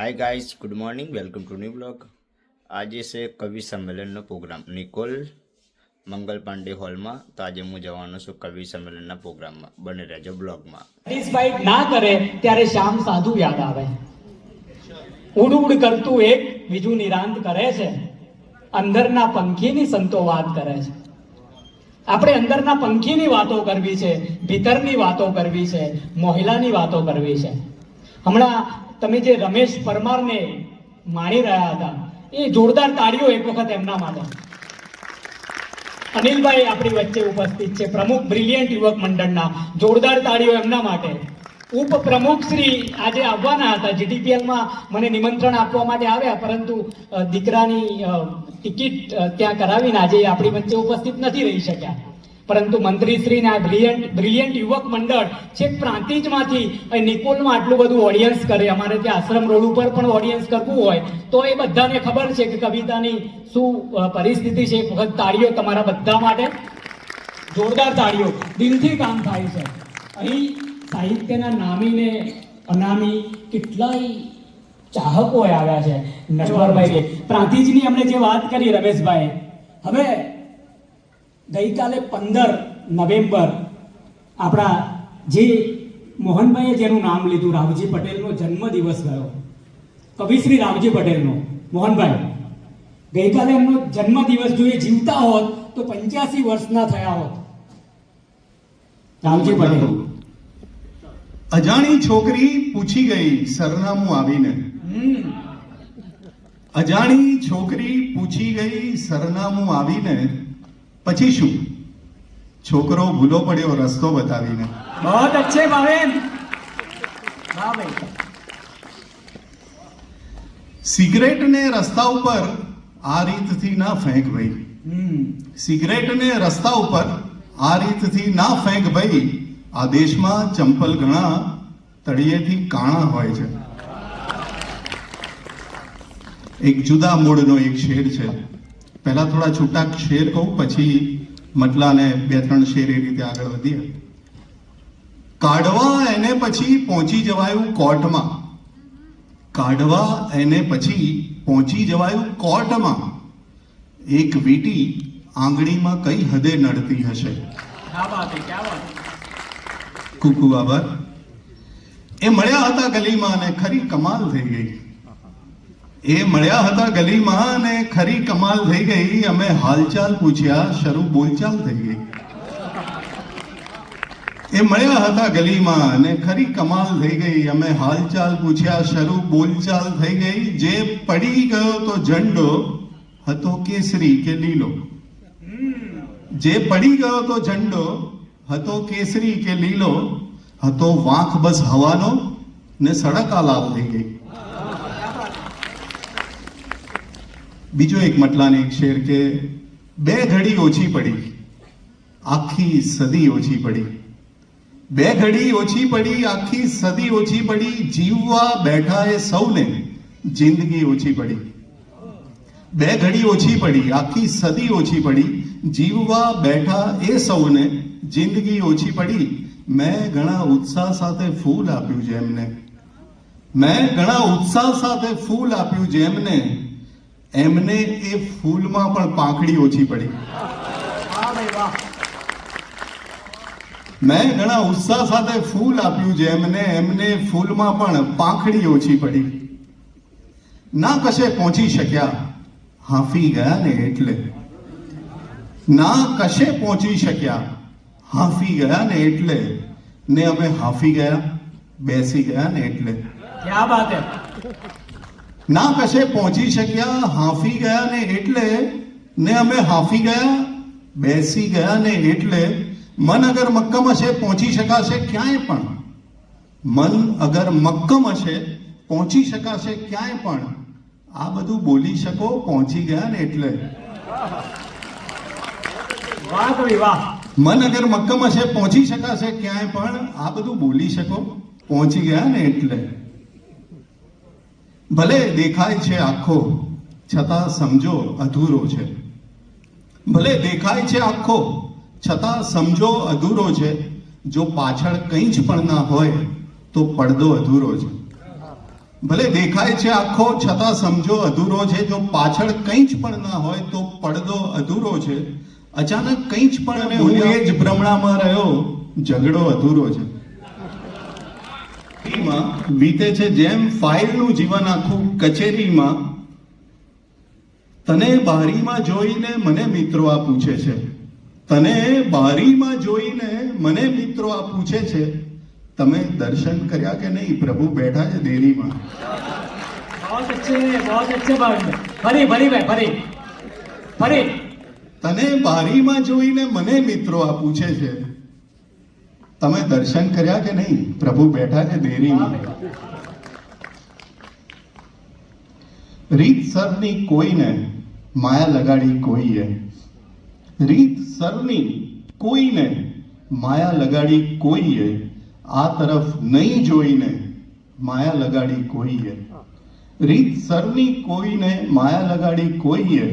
Hi guys good morning welcome to new blog આજે છે કવિ સંમેલનનો પ્રોગ્રામ નિકોલ મંગલ પાંડે હોલમાં તો આજે હું જવાનો છું કવિ સંમેલનના પ્રોગ્રામમાં બને રહેજો બ્લોગમાં સેટિસ્ફાઈડ ના કરે ત્યારે શ્યામ સાધુ યાદ આવે ઉડ ઉડ કરતું એક બીજું નિરાંત કરે છે અંદરના પંખીની સંતો વાત કરે છે આપણે અંદરના પંખીની વાતો કરવી છે ભીતરની વાતો કરવી છે મહિલાની વાતો કરવી છે હમણાં તમે જે રમેશ પરમારને માણી રહ્યા હતા, એ જોરદાર તાળીઓ એક વખત એમના માટે. અનિલભાઈ આપણી વચ્ચે ઉપસ્થિત છે, પ્રમુખ બ્રિલિયન્ટ યુવક મંડળના, જોરદાર તાળીઓ એમના માટે. ઉપપ્રમુખ શ્રી આજે આવવાના હતા, જીટીપીએલમાં મને નિમંત્રણ આપવા માટે આવ્યા, પરંતુ દીકરાની ટિકિટ ત્યાં કરાવીને આજે આપણી વચ્ચે ઉપસ્થિત નથી રહી શક્યા. પરંતુ મંત્રીશ્રીના બ્રિલિયન્ટ બ્રિલિયન્ટ યુવક મંડળ છેક પ્રાંતિજમાંથી નિકોલમાં આટલું બધું ઓડિયન્સ કરે. અમારે ત્યાં આશ્રમ રોડ ઉપર પણ ઓડિયન્સ કરવું હોય તો એ બધાને ખબર છે કે કવિતાની શું પરિસ્થિતિ છે. એક વખત તાળીઓ તમારા બધા માટે. જોરદાર તાળીઓ. દિલથી કામ થાય છે. અહીં સાહિત્યના નામીને અનામી કેટલાય ચાહકો આવ્યા છે. નટવરભાઈ પ્રાંતિજની અમને જે વાત કરી, રમેશભાઈ, હવે ગઈકાલે પંદર નવેમ્બર આપણા જે મોહનભાઈએ જેનું નામ લીધું રાવજી પટેલનો જન્મદિવસ ગયો. કવિશ્રી રાવજી પટેલનો. મોહનભાઈ ગઈકાલે એમનો જન્મદિવસ જો એ જીવતા હોત તો પંચ્યાસી વર્ષના થયા હોત. રાવજી પટેલ. અજાણી છોકરી પૂછી ગઈ સરનામું આવીને. અજાણી છોકરી પૂછી ગઈ સરનામું આવીને પછી શું? છોકરો ભૂલો પડ્યો રસ્તો બતાવીને. બહુત અચ્છે ભાવેન. વાહ ભાઈ. સિગરેટને રસ્તા ઉપર આ રીતથી ના ફેંક ભાઈ. સિગરેટને રસ્તા ઉપર આ રીતથી ના ફેંક ભાઈ. આ દેશમાં ચંપલ ઘણા તળિયેથી કાણા હોય છે. એક જુદા મૂળનો એક શેર છે. પહેલાં થોડા છૂટા શેર કહું પછી મટલાને બે ત્રણ શેર એ રીતે આગળ વધીએ. કાઢવા એને પછી પહોંચી જવાયું કોર્ટમાં. કાઢવા એને પછી પહોંચી જવાયું કોર્ટમાં. એક વીટી આંગળીમાં કઈ હદે નડતી હશે? કુકુ બાબા એ મળ્યા હતા ગલીમાં અને ખરી કમાલ થઈ ગઈ. એ મળ્યા હતા ગલીમાં અને ખરી કમાલ થઈ ગઈ. અમે હાલચાલ પૂછ્યા, શરૂ બોલચાલ થઈ ગઈ. એ મળ્યા હતા ગલીમાં અને ખરી કમાલ થઈ ગઈ. અમે હાલચાલ પૂછ્યા, શરૂ બોલચાલ થઈ ગઈ. જે પડી ગયો તો ઝંડો હતો કેસરી કે લીલો? જે પડી ગયો તો ઝંડો હતો કેસરી કે લીલો? હતો વાંખ બસ હવાનો ને સડક આ લાલ થઈ ગઈ. બીજો એક મટલાને એક શેર કે બે ઘડી ઓછી પડી, આખી સદી ઓછી પડી. બે ઘડી ઓછી પડી, આખી સદી ઓછી પડી, જીવવા બેઠા એ સૌને જિંદગી ઓછી પડી. બે ઘડી ઓછી પડી, આખી સદી ઓછી પડી, જીવવા બેઠા એ સૌને જિંદગી ઓછી પડી. મેં ઘણા ઉત્સાહ સાથે ફૂલ આપ્યું જેમને. મેં ઘણા ઉત્સાહ સાથે ફૂલ આપ્યું જેમને એમને એ ફૂલમાં પણ પાંખડી ઓછી પડી. મેં ઘણા ઉત્સાહ સાથે ફૂલ આપ્યું છે એમને એમને ફૂલમાં પણ પાંખડી ઓછી પડી. ના કશે પહોંચી શક્યા. હાંફી ગયા ને એટલે. ના કશે પહોંચી શક્યા. હાંફી ગયા ને એટલે. ને અમે હાંફી ગયા બેસી ગયા ને એટલે. ક્યાં બાત હે? ના કશે પહોંચી શક્યા હાંફી ગયા ને એટલે ને અમે હાંફી ગયા બેસી ગયા ને એટલે મન અગર મક્કમ હશે પહોંચી શકાશે ક્યાંય પણ. મન અગર મક્કમ હશે પહોંચી શકાશે ક્યાંય પણ. આ બધું બોલી શકો પહોંચી ગયા ને એટલે. મન અગર મક્કમ હશે પહોંચી શકાશે ક્યાંય પણ આ બધું બોલી શકો પહોંચી ગયા ને એટલે. ભલે દેખાય છે આખો છતાં સમજો અધૂરો છે. ભલે દેખાય છે આખો છતાં સમજો અધૂરો છે. જો પાછળ કંઈ જ પણ ના હોય તો પડદો અધૂરો છે. ભલે દેખાય છે આખો છતાં સમજો અધૂરો છે. જો પાછળ કંઈ જ પણ ના હોય તો પડદો અધૂરો છે. અચાનક કંઈ જ પણ અને હું એ જ ભ્રમણામાં રહ્યો ઝઘડો અધૂરો છે. કચેરીમાં વીતે છે જેમ ફાઇલનું જીવન આખું કચેરીમાં તને બારીમાં જોઈને મને મિત્રો આ પૂછે છે તને બારીમાં જોઈને મને મિત્રો આ પૂછે છે તમે દર્શન કર્યા કે નહીં પ્રભુ બેઠા છે દેરીમાં बहुत अच्छे बहुत अच्छे बात ફરી ફરી ભાઈ ફરી ફરી તને બારીમાં જોઈને મને મિત્રો આ પૂછે છે તમે દર્શન કર્યા કે નહીં? પ્રભુ બેઠા છે દેરીમાં રીત સરની કોઈને માયા લગાડી કોઈએ? રીત સરની કોઈને માયા લગાડી કોઈએ? આ તરફ નહીં જોઈને માયા લગાડી કોઈએ? રીત સરની કોઈને માયા લગાડી કોઈએ?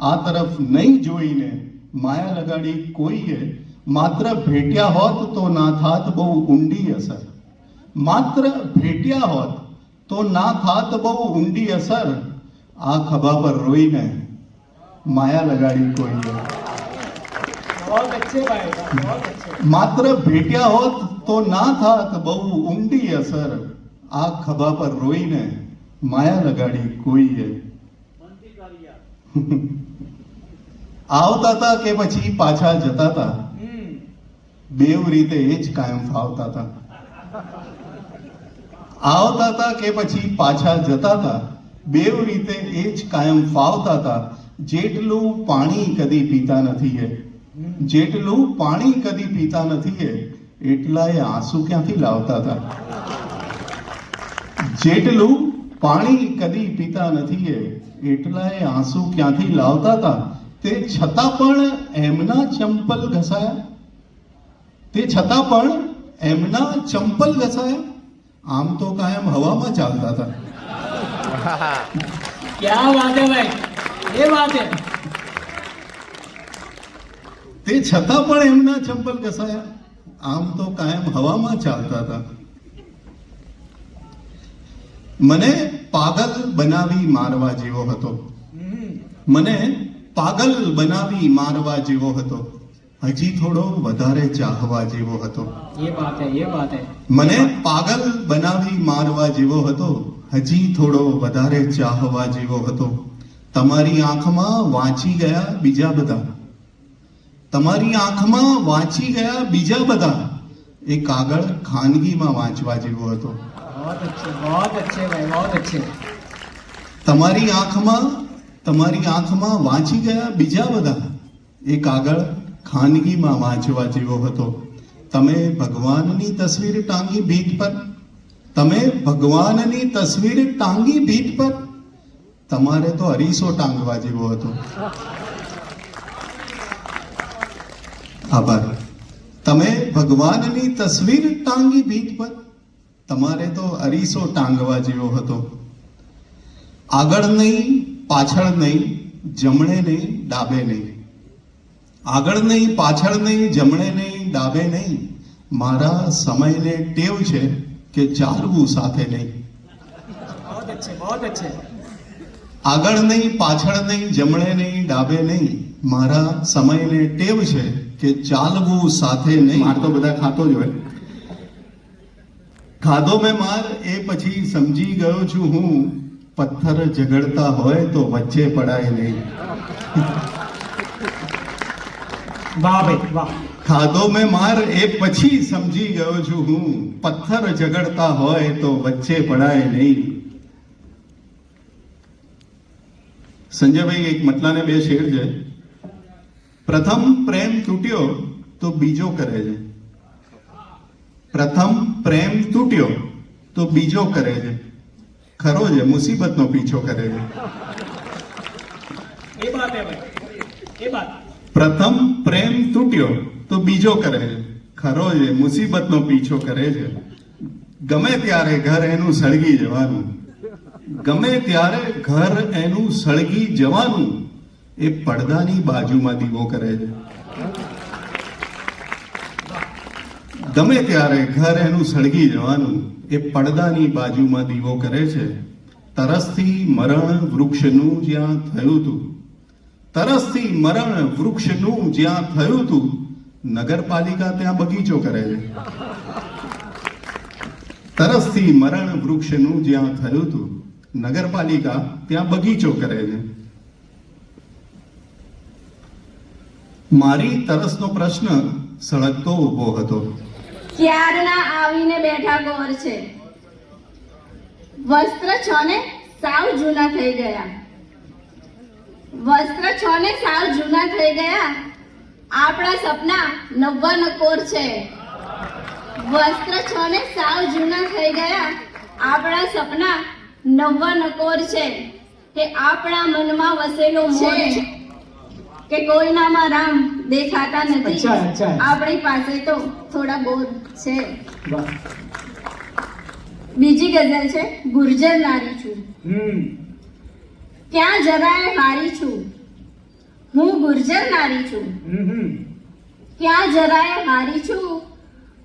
આ તરફ નહીં જોઈને માયા લગાડી કોઈએ? માત્ર ભેટ્યા હોત તો ના થાત બહુ ઊંડી અસર. માત્ર ભેટ્યા હોત તો ના થાત બહુ ઊંડી અસર. આ ખભા પર રોઈને માયા લગાડી કોઈ માત્ર ભેટ્યા હોત તો ના થાત બહુ ઊંડી અસર. આ ખભા પર રોઈને માયા લગાડી કોઈએ? આવતા હતા કે પછી પાછા જતા હતા? બેવ રીતે એ જ કાયમ ફાવતા હતા. આવતા હતા કે પછી પાછા જતા હતા બેવ રીતે એ જ કાયમ ફાવતા હતા. જેટલું પાણી કદી પીતા નથી એ, જેટલું પાણી કદી પીતા નથી એ એટલા એ આંસુ ક્યાંથી લાવતા હતા? જેટલું પાણી કદી પીતા નથી એ એટલા એ આંસુ ક્યાંથી લાવતા હતા? તે છતાં પણ એમના ચંપલ ઘસાયા. તે છતાં પણ એમના ચંપલ ઘસાયા આમ તો કાયમ હવામાં ચાલતા હતા. એ વાત તે છતાં પણ એમના ચંપલ ઘસાયા આમ તો કાયમ હવામાં ચાલતા હતા. મને પાગલ બનાવી મારવા જેવો હતો. મને પાગલ બનાવી મારવા જેવો હતો. હજી થોડો વધારે ચાહવા જેવો હતો. એ વાત એ વાત મને પાગલ બનાવી મારવા જેવો હતો હજી થોડો વધારે ચાહવા જેવો હતો. તમારી આંખમાં વાંચી ગયા બીજા બધા. તમારી આંખમાં વાંચી ગયા બીજા બધા. એ કાગળ ખાનગીમાં વાંચવા જેવો હતો. તમારી આંખમાં તમારી આંખમાં વાંચી ગયા બીજા બધા. એ કાગળ ખાનગીમાં વાંચવા જેવો હતો. તમે ભગવાનની તસવીર ટાંગી ભીત પર? તમે ભગવાનની તસવીર ટાંગી ભીત પર? તમારે તો અરીસો ટાંગવા જેવો હતો. આભાર. તમે ભગવાનની તસવીર ટાંગી ભીત પર? તમારે તો અરીસો ટાંગવા જેવો હતો. આગળ નહીં, પાછળ નહીં, જમણે નહીં, ડાબે નહીં. આગળ નહીં પાછળ નહીં જમણે નહીં ડાબે નહીં મારા સમયને ટેવ છે કે ચાલવું સાથે નહીં. આગળ નહીં પાછળ નહીં જમણે નહીં ડાબે નહીં મારા સમયને ટેવ છે કે ચાલવું સાથે નહીં. માર તો બધા ખાતો જ હોય. ખાધો મેં માર એ પછી સમજી ગયો છું હું. પથ્થર ઝઘડતા હોય તો વચ્ચે પડાય નહીં. ખાધો મેં માર એ પછી સમજી ગયો છું હું. પથ્થર ઝઘડતા હોય તો વચ્ચે પડાય નહીં. સંજયભાઈ એક મતલાને બે શેર છે. પ્રથમ પ્રેમ તૂટ્યો તો બીજો કરે છે. પ્રથમ પ્રેમ તૂટ્યો તો બીજો કરે છે. ખરો છે મુસીબતનો પીછો કરે છે. એ વાત એ વાત. પ્રથમ પ્રેમ તૂટ્યો તો બીજો કરે છે. ખરો છે, મુસીબતનો પીછો કરે છે. ગમે ત્યારે ઘર એનું સળગી જવાનું. ગમે ત્યારે ઘર એનું સળગી જવાનું, એ પડદાની બાજુમાં દીવો કરે છે. ગમે ત્યારે ઘર એનું સળગી જવાનું, એ પડદાની બાજુમાં દીવો કરે છે. તરસથી મરણ વૃક્ષનું જ્યાં થયું હતું તરસથી મરણ વૃક્ષનું જ્યાં થયું હતું નગરપાલિકા ત્યાં બગીચો કરે છે. તરસથી મરણ વૃક્ષનું જ્યાં થયું હતું નગરપાલિકા ત્યાં બગીચો કરે છે. મારી તરસનો પ્રશ્ન સળગતો ઊભો હતો. ક્યારના આવીને બેઠા ગોર છે? વસ્ત્ર છ ને સાવ જૂના થઈ ગયા. વસ્ત્ર છ ને સાવ જૂના થઈ ગયા. આપણા સપના નવા નકોર છે. વસ્ત્ર છ ને સાવ જૂના થઈ ગયા. આપણા સપના નવા નકોર છે. કે આપણા મનમાં વસેલો મોર છે. કે કોઈનામાં રામ દેખાતા નથી. આપણી પાસે તો થોડા બોર છે. બીજી ગઝલ છે ગુર્જર નારી છું. ક્યાં જરાય હારી છું. હું ગુર્જર નારી છું. ક્યાં જરાય હારી છું.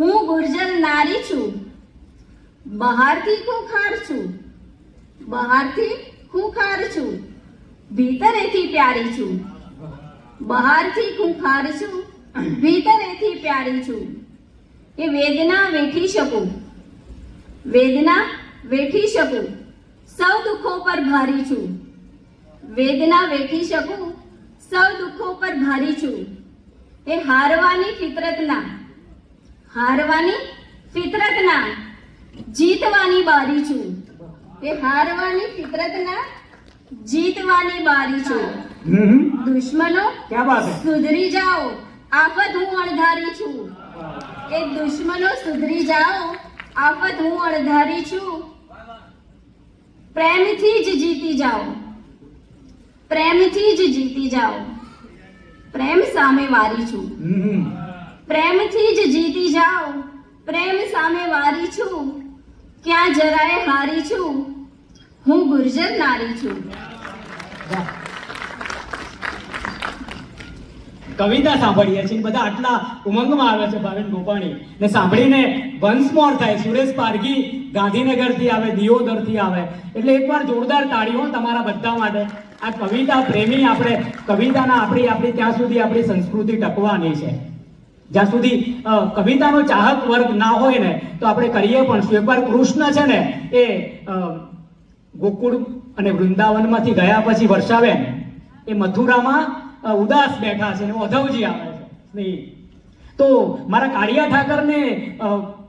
હું ગુર્જર નારી છું. બહારથી ખુખાર છું. બહારથી ખુખાર છું. ભીતરેથી પ્યારી છું. બહારથી ખુખાર છું. ભીતરેથી પ્યારી છું. કે વેદના વેઠી શકું. વેદના વેઠી શકું. સૌ દુઃખો પર ભારી છું. વેદના વેઠી શકું સૌ દુઃખો પર ભારી છું. એ હારવાની ફિતરતના હારવાની ફિતરતના જીતવાની બારી છું. એ હારવાની ફિતરતના જીતવાની બારી છું. દુશ્મનો સુધરી જાઓ. આફત હું અણધારી છું. એ દુશ્મનો સુધરી જાઓ. આફત હું અણધારી છું. પ્રેમથી જ જીતી જાઓ. પ્રેમથી જ જીતી જાઓ. પ્રેમ સામે વારી છું. પ્રેમથી જ જીતી જાઓ. પ્રેમ સામે વારી છું. ક્યાં જરાય હારી છું. હું ગુર્જર નારી છું કવિતા સાંભળીએ છીએ. બધા આટલા ઉમંગમાં આવે છે ભાવિન ગોપાણી. ને સાંભળીને વંશમોર થાય. સુરેશ પારગી ગાંધીનગરથી આવે દિયોદરથી આવે. એટલે એકવાર જોરદાર તાળીઓ તમારા બધા માટે આ કવિતા પ્રેમી આપણે, કવિતાના આપણી આપણી ત્યાં સુધી આપણી સંસ્કૃતિ ટકવાની છે. જ્યાં સુધી કવિતાનો ચાહક વર્ગ ના હોય ને, તો આપણે કરીએ પણ શું? એકવાર કૃષ્ણ છે ને, એ ગોકુળ અને વૃંદાવનમાંથી ગયા પછી વર્ષાબેન એ મથુરામાં ઉદાસ બેઠા છે ઓધવજી આવે છે તો મારા કાળિયા ઠાકરને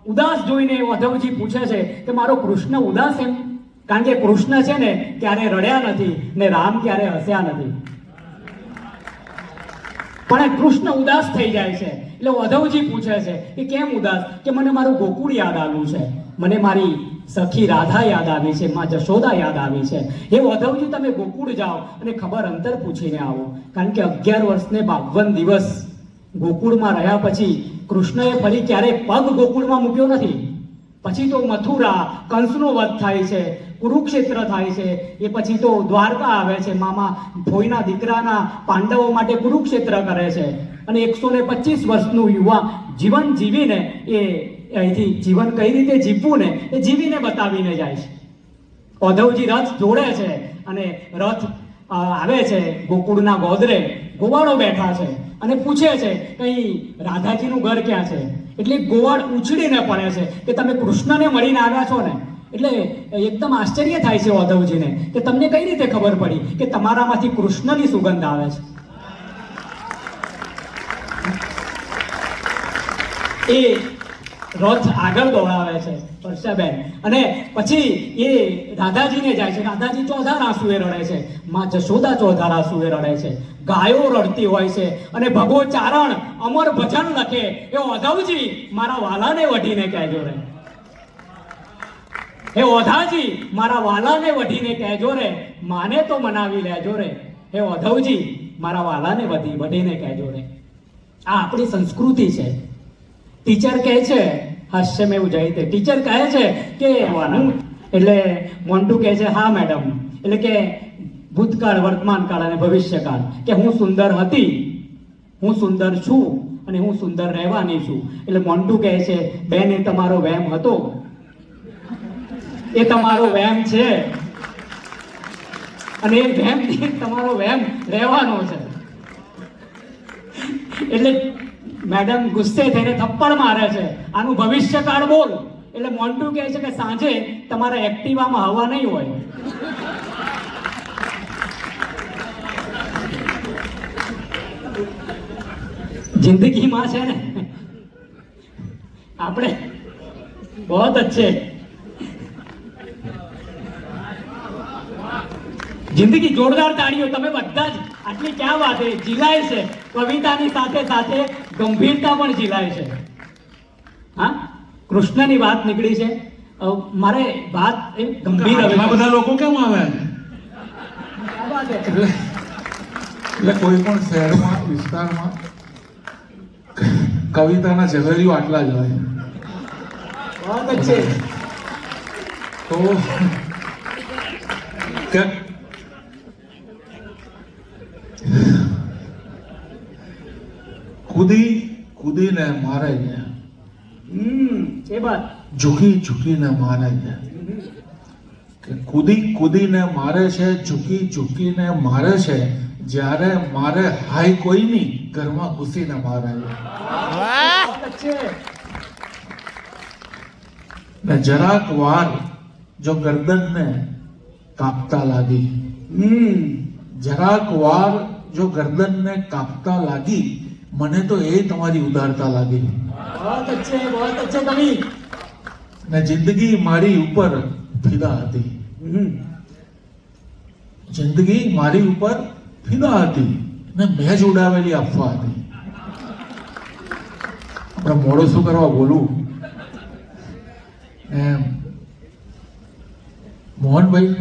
ઉદાસ જોઈને ઓધવજી પૂછે છે કે મારો કૃષ્ણ ઉદાસ એમ? કારણ કે કૃષ્ણ છે ને, ક્યારે રડ્યા નથી ને રામ ક્યારે હસ્યા નથી. પણ એ કૃષ્ણ ઉદાસ થઈ જાય છે. એટલે વધવજી પૂછે છે કે કેમ ઉદાસ? કે મને મારું ગોકુળ યાદ આવ્યું છે. મને મારી સખી રાધા યાદ આવી છે, માં જશોદા યાદ આવી છે. હે વધવજી, તમે ગોકુળ જાઓ અને ખબર અંતર પૂછીને આવો. કારણ કે અગિયાર વર્ષને બાવન દિવસ ગોકુળમાં રહ્યા પછી કૃષ્ણએ ફરી ક્યારેય પગ ગોકુળમાં મૂક્યો નથી. પછી તો મથુરા કંસનો વધ થાય છે. કુરુક્ષેત્ર થાય છે. એ પછી તો દ્વારકા આવે છે. મામા ભોયના દીકરાના પાંડવો માટે કુરુક્ષેત્ર કરે છે. અને એકસો ને પચીસ વર્ષનું યુવા જીવન જીવીને એ અહીંથી જીવન કઈ રીતે જીવવું ને એ જીવીને બતાવીને જાય છે. ઓધવજી રથ જોડે છે અને રથ આવે છે ગોકુળના ગોદરે. ગોવાળો બેઠા છે અને પૂછે છે, કઈ રાધાજીનું ઘર ક્યાં છે? એટલે ગોવાળ ઉછળીને પડે છે કે, તમે કૃષ્ણને મળીને આવ્યા છો ને? એટલે એકદમ આશ્ચર્ય થાય છે ઓધવજીને કે તમને કઈ રીતે ખબર પડી કે તમારામાંથી કૃષ્ણની સુગંધ આવે છે? એ રથ આગળ દોડાવે છે વર્ષાબેન. અને પછી એ રાધાજીને જાય છે. રાધાજી ચોધાર આંસુએ રડે છે. માં જશોદા ચોધાર આંસુએ રડે છે. ગાયો રડતી હોય છે. અને ભગો ચારણ અમર ભજન લખે. એ ઓધવજી મારા વાલાને વઢીને કહેજો રે. હે ઓધાજી મારા વાલાને વઢીને કહેજો રે માને તો મનાવી લેજો રે. હે ઓધવજી મારા વાલાને વધી વઢીને કહેજો રે. આ આપણી સંસ્કૃતિ છે. ટીચર કહે છે હાસ્યમેવ જયતે ટીચર કહે છે કે એટલે મોન્ટુ કહે છે હા મેડમ. એટલે કે ભૂતકાળ વર્તમાનકાળ અને ભવિષ્યકાળ. કે હું સુંદર હતી હું સુંદર છું અને હું સુંદર રહેવાની છું. એટલે મોન્ટુ કહે છે બેન એ તમારો વહેમ હતો. એ તમારો વહેમ છે. અને એ વહેમ તમારો વહેમ રહેવાનો છે. એટલે મેડમ ગુસ્સે થઈને થપ્પડ મારે છે. આનું ભવિષ્યકાળ બોલ. એટલે મોન્ટુ કહે છે કે સાંજે તમારા એક્ટિવામાં હવા નહીં હોય. જિંદગીમાં છે ને, આપણે બહુ અચ્છે જિંદગી જોરદાર તાળીઓ તમે બધા જ. આટલી ક્યાં વાત છે? જીલાય છે. કવિતાની સાથે સાથે ગંભીરતા પણ જીલાય છે. હા? કૃષ્ણની વાત નીકળી છે. મારે વાત એ ગંભીર હવે બધા લોકો કેમ આવે? એટલે કોઈ પણ શહેરમાં વિસ્તારમાં કવિતાના ઝઘડીઓ આટલા જ હોય. તો કૂદી કૂદીને મારે ગયા હમ એ વાત. ઝૂકી ઝૂકીને મારે છે કે કૂદી કૂદીને મારે છે ઝૂકી ઝૂકીને મારે છે જ્યારે મારે હાય કોઈની ઘરમાં ઘૂસીને મારે છે ને જરાક વાર જો ગરદનને કાપતા લાગી. હમ. જરાક વાર જો ગરદનને કાપતા લાગી મને તો એ તમારી ઉદારતા લાગી बहुत अच्छे बहुत अच्छे कवि ને જિંદગી મારી ઉપર ફિદા હતી हम्म, જિંદગી મારી ઉપર ફિદા હતી ને મેં જ ઉડાવેલી અફવા હતી આપણે મોડો શું કરવા બોલું એમ મોહનભાઈ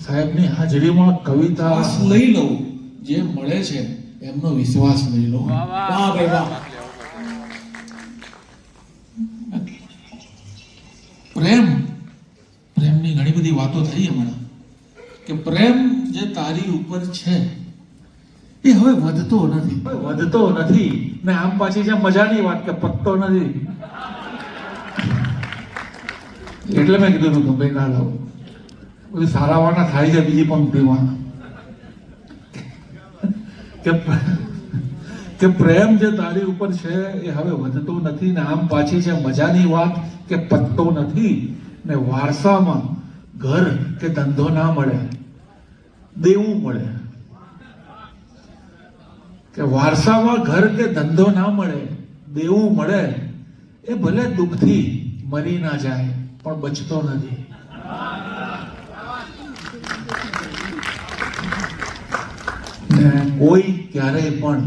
સાહેબની હાજરીમાં કવિતા લઈ લઉં જે મળે છે એમનો વિશ્વાસ લઈ લો. પ્રેમ પ્રેમની ઘણી બધી વાતો થઈ હમણાં. કે પ્રેમ જે તારી ઉપર છે એ હવે વધતો નથી. વધતો નથી. ને આમ પાછી જે મજાની વાત કે પત્તો નથી. એટલે મેં કીધું હતું ભાઈ ના લાવો. બધું સારા વાના થાય છે બીજી પંક્તિમાં કે કે પ્રેમ જે તારી ઉપર છે એ હવે વધતો નથી ને આમ પાછી છે મજાની વાત કે પત્તો નથી ને વારસામાં ઘર કે ધંધો ના મળે, દેવું મળે. કે વારસામાં ઘર કે ધંધો ના મળે, દેવું મળે, એ ભલે દુઃખથી મરી ના જાય, પણ બચતો નથી. કોઈ ક્યારેય પણ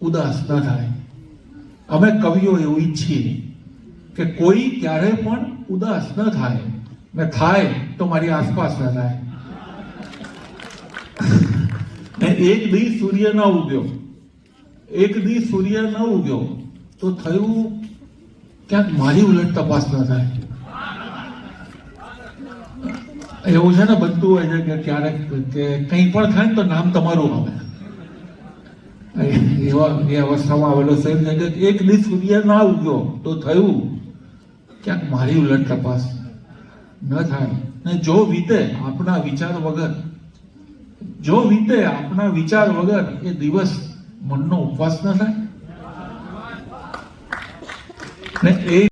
ઉદાસ ન થાય. અમે કવિઓ એવું ઈચ્છીએ કે કોઈ ક્યારેય પણ ઉદાસ ન થાય ને થાય તો મારી આસપાસ ન થાય. એક દી સૂર્ય ન ઉગ્યો. એક દી સૂર્ય ન ઉગ્યો તો થયું ક્યાંક મારી ઉલટ તપાસ ન થાય. એવું છે ને બનતું હોય છે કે ક્યારેક કે કંઈ પણ થાય ને તો નામ તમારું આવે એવા એ અવસ્થામાં આવેલો છે. કે એક દિવસ સૂર્ય ના ઉગ્યો. તો થયું. ક્યાંક મારી ઉલટ તપાસ. ન થાય. ને જો વીતે આપણા વિચાર વગર, જો વીતે આપણા વિચાર વગર એ દિવસ મનનો ઉપવાસ ન થાય. ને એ